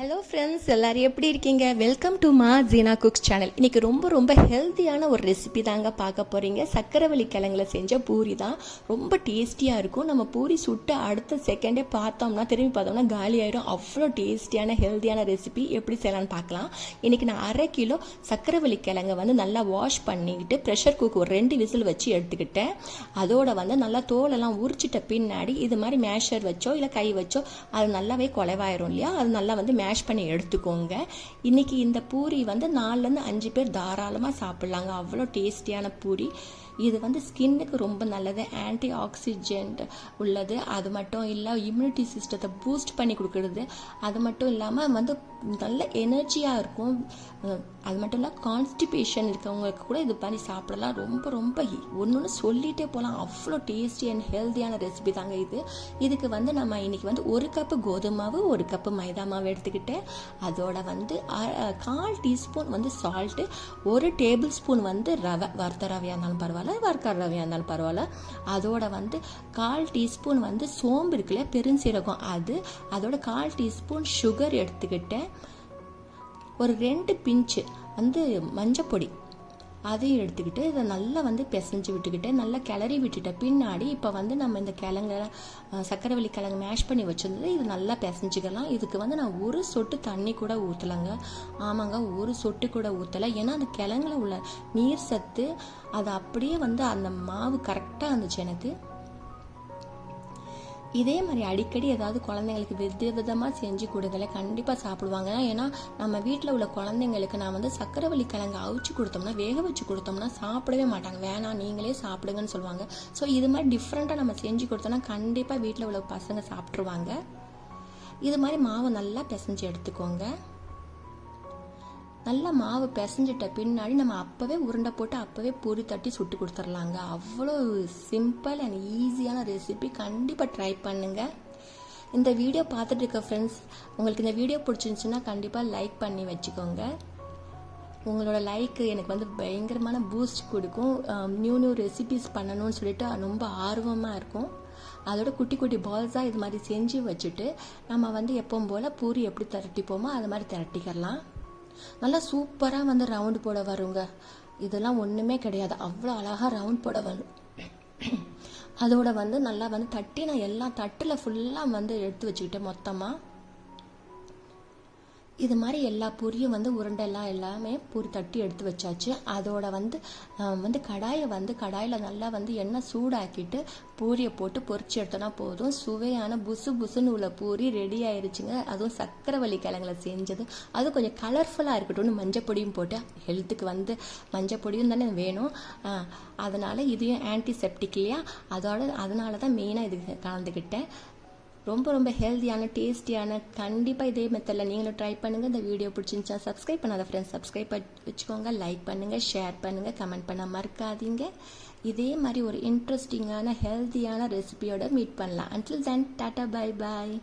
Hello friends எல்லோரும் எப்படி இருக்கீங்க? வெல்கம் டு மா ஜீனா குக்ஸ் சேனல் இன்றைக்கி ரொம்ப ரொம்ப ஹெல்த்தியான ஒரு ரெசிபி தாங்க பார்க்க போகிறீங்க சக்கரவள்ளி கிழங்குல செஞ்ச பூரி தான். ரொம்ப டேஸ்டியாக இருக்கும். நம்ம பூரி சுட்டு அடுத்த செகண்டே பார்த்தோம்னா திரும்பி பார்த்தோம்னா காலி ஆயிடும் அவ்வளோ டேஸ்டியான ஹெல்த்தியான ரெசிபி எப்படி செய்யலாம்னு பார்க்கலாம். இன்னைக்கு நான் அரை கிலோ சக்கரவள்ளி கிழங்கை வந்து நல்லா வாஷ் பண்ணிக்கிட்டு ப்ரெஷர் குக் ஒரு ரெண்டு விசில் வச்சு எடுத்துக்கிட்டேன். அதோட வந்து நல்லா தோலெல்லாம் உரிச்சிட்ட பின்னாடி இது மாதிரி மேஷர் வச்சோ இல்லை கை வச்சோ அது நல்லாவே குலைவாயிரும் இல்லையா? அது நல்லா வந்து மேஷ் பண்ணி எடுத்துக்கோங்க. இன்னைக்கு இந்த பூரி வந்து நாலுலேருந்து அஞ்சு பேர் தாராளமாக சாப்பிட்லாங்க. அவ்வளோ டேஸ்டியான பூரி. இது வந்து ஸ்கின்னுக்கு ரொம்ப நல்லது. ஆன்டி ஆக்சிஜென்ட் உள்ளது. அது மட்டும் இல்லை இம்யூனிட்டி சிஸ்டத்தை பூஸ்ட் பண்ணி கொடுக்குறது. அது மட்டும் இல்லாமல் வந்து நல்ல எனர்ஜியாக இருக்கும். அது மட்டும் இல்லை கான்ஸ்டிபேஷன் இருக்கவங்களுக்கு கூட இது பண்ணி சாப்பிடலாம். ரொம்ப ரொம்ப ஒன்று ஒன்று சொல்லிகிட்டே போகலாம் அவ்வளோ டேஸ்டி அண்ட் ஹெல்த்தியான ரெசிபி தாங்க இது. இதுக்கு வந்து நம்ம இன்றைக்கி வந்து ஒரு கப்பு கோதுமை மாவு ஒரு கப்பு மைதா மாவு எடுத்துக்கிட்டேன். அதோட வந்து கால் டீஸ்பூன் வந்து சால்ட்டு ஒரு டேபிள் ஸ்பூன் வந்து ரவை வறுத்த ரவையாக இருந்தாலும் பரவாயில்ல வறுக்கார ரவையாக இருந்தாலும் பரவாயில்ல. அதோட வந்து கால் டீஸ்பூன் வந்து சோம்பு இருக்குல்ல பெருஞ்சீரகம். அது அதோட கால் டீஸ்பூன் சுகர் எடுத்துக்கிட்டேன். ஒரு ரெண்டு பிஞ்சு வந்து மஞ்சப்பொடி. அதையும் எடுத்துக்கிட்டு இதை நல்லா வந்து பிசைஞ்சு விட்டுக்கிட்டு நல்லா கிளறி விட்டுட்ட பின்னாடி இப்போ வந்து நம்ம இந்த கிழங்க அஹ், சக்கரவள்ளி கிழங்கு மேஷ் பண்ணி வச்சுருந்தது இது நல்லா பிசைஞ்சிக்கலாம். இதுக்கு வந்து நான் ஒரு சொட்டு தண்ணி கூட ஊற்றலைங்க ஆமாங்க ஒரு சொட்டு கூட ஊற்றலை ஏன்னா அந்த கிழங்குல உள்ள நீர் சத்து அது அப்படியே வந்து அந்த மாவு கரெக்டாக இருந்துச்சு எனக்கு. இதே மாதிரி அடிக்கடி ஏதாவது குழந்தைங்களுக்கு வித விதமாக செஞ்சு கொடுங்களேன் கண்டிப்பாக சாப்பிடுவாங்க. ஏன்னா நம்ம வீட்டில் உள்ள குழந்தைங்களுக்கு நான் வந்து சக்கரவள்ளி கிழங்கு அவிச்சு கொடுத்தோம்னா வேக வச்சு கொடுத்தோம்னா சாப்பிடவே மாட்டாங்க. வேணாம் நீங்களே சாப்பிடுங்கன்னு சொல்லுவாங்க. ஸோ இது மாதிரி டிஃப்ரெண்ட்டாக நம்ம செஞ்சு கொடுத்தோம்னா கண்டிப்பாக வீட்டில் உள்ள பசங்க சாப்பிட்ருவாங்க இது மாதிரி மாவை நல்லா பிசைஞ்சு எடுத்துக்கோங்க. நல்லா மாவு பிசைஞ்சிட்ட பின்னாடி நம்ம அப்போவே உருண்டை போட்டு அப்போவே பொறி தட்டி சுட்டு கொடுத்துர்லாங்க. அவ்வளோ சிம்பிள் அண்ட் ஈஸியான ரெசிபி கண்டிப்பாக ட்ரை பண்ணுங்க. இந்த வீடியோ பார்த்துட்டு இருக்க ஃப்ரெண்ட்ஸ் உங்களுக்கு இந்த வீடியோ பிடிச்சிருந்துச்சுன்னா கண்டிப்பாக லைக் பண்ணி வச்சுக்கோங்க. உங்களோட லைக் எனக்கு வந்து பயங்கரமான பூஸ்ட் கொடுக்கும். நியூ நியூ ரெசிபிஸ் பண்ணணும்னு சொல்லிட்டு ரொம்ப ஆர்வமாக இருக்கும். அதோட குட்டி குட்டி பால்ஸாக இது மாதிரி செஞ்சு வச்சுட்டு நம்ம வந்து எப்பவும் போல் பூரி எப்படி திரட்டிப்போமோ அது மாதிரி திரட்டிக்கலாம். நல்லா சூப்பராக வந்து ரவுண்டு போட வருங்க. இதெல்லாம் ஒன்றுமே கிடையாது. அவ்வளோ அழகாக ரவுண்ட் போட வரும். அதோட வந்து நல்லா வந்து தட்டி நான் எல்லா தட்டில் ஃபுல்லாக வந்து எடுத்து வச்சுக்கிட்டேன் மொத்தமாக இது மாதிரி எல்லா பூரியும் வந்து உருண்டெல்லாம் எல்லாமே பூரி தட்டி எடுத்து வச்சாச்சு. அதோட வந்து வந்து கடாயை வந்து கடாயில் நல்லா வந்து எண்ணெய் சூடாக்கிட்டு பூரியை போட்டு பொரிச்சு எடுத்தோன்னா போதும். சுவையான புசு புசுன்னு உள்ள பூரி ரெடி ஆயிருச்சுங்க. அதுவும் சக்கரவள்ளி கிழங்குல செஞ்சது. அதுவும் கொஞ்சம் கலர்ஃபுல்லாக இருக்கட்டும்னு மஞ்சப்பொடியும் போட்டு ஹெல்த்துக்கு வந்து மஞ்சள் பொடியும் தானே வேணும். அதனால் அதனால இதையும் ஆன்டிசெப்டிக் இல்லையா அதோட அதனால தான் மெயினாக இது கலந்துக்கிட்டேன். ரொம்ப ரொம்ப ஹெல்த்தியான டேஸ்டியான கண்டிப்பாக இதே மெத்தடில் நீங்களும் ட்ரை பண்ணுங்கள் இந்த வீடியோ பிடிச்சிருந்துச்சா சப்ஸ்கிரைப் பண்ணாத ஃப்ரெண்ட்ஸ் சப்ஸ்கிரைப் வச்சுக்கோங்க. லைக் பண்ணுங்கள் ஷேர் பண்ணுங்கள் கமெண்ட் பண்ண மறக்காதீங்க. இதே மாதிரி ஒரு இன்ட்ரெஸ்டிங்கான ஹெல்த்தியான ரெசிபியோட மீட் பண்ணலாம். Until then tata bye bye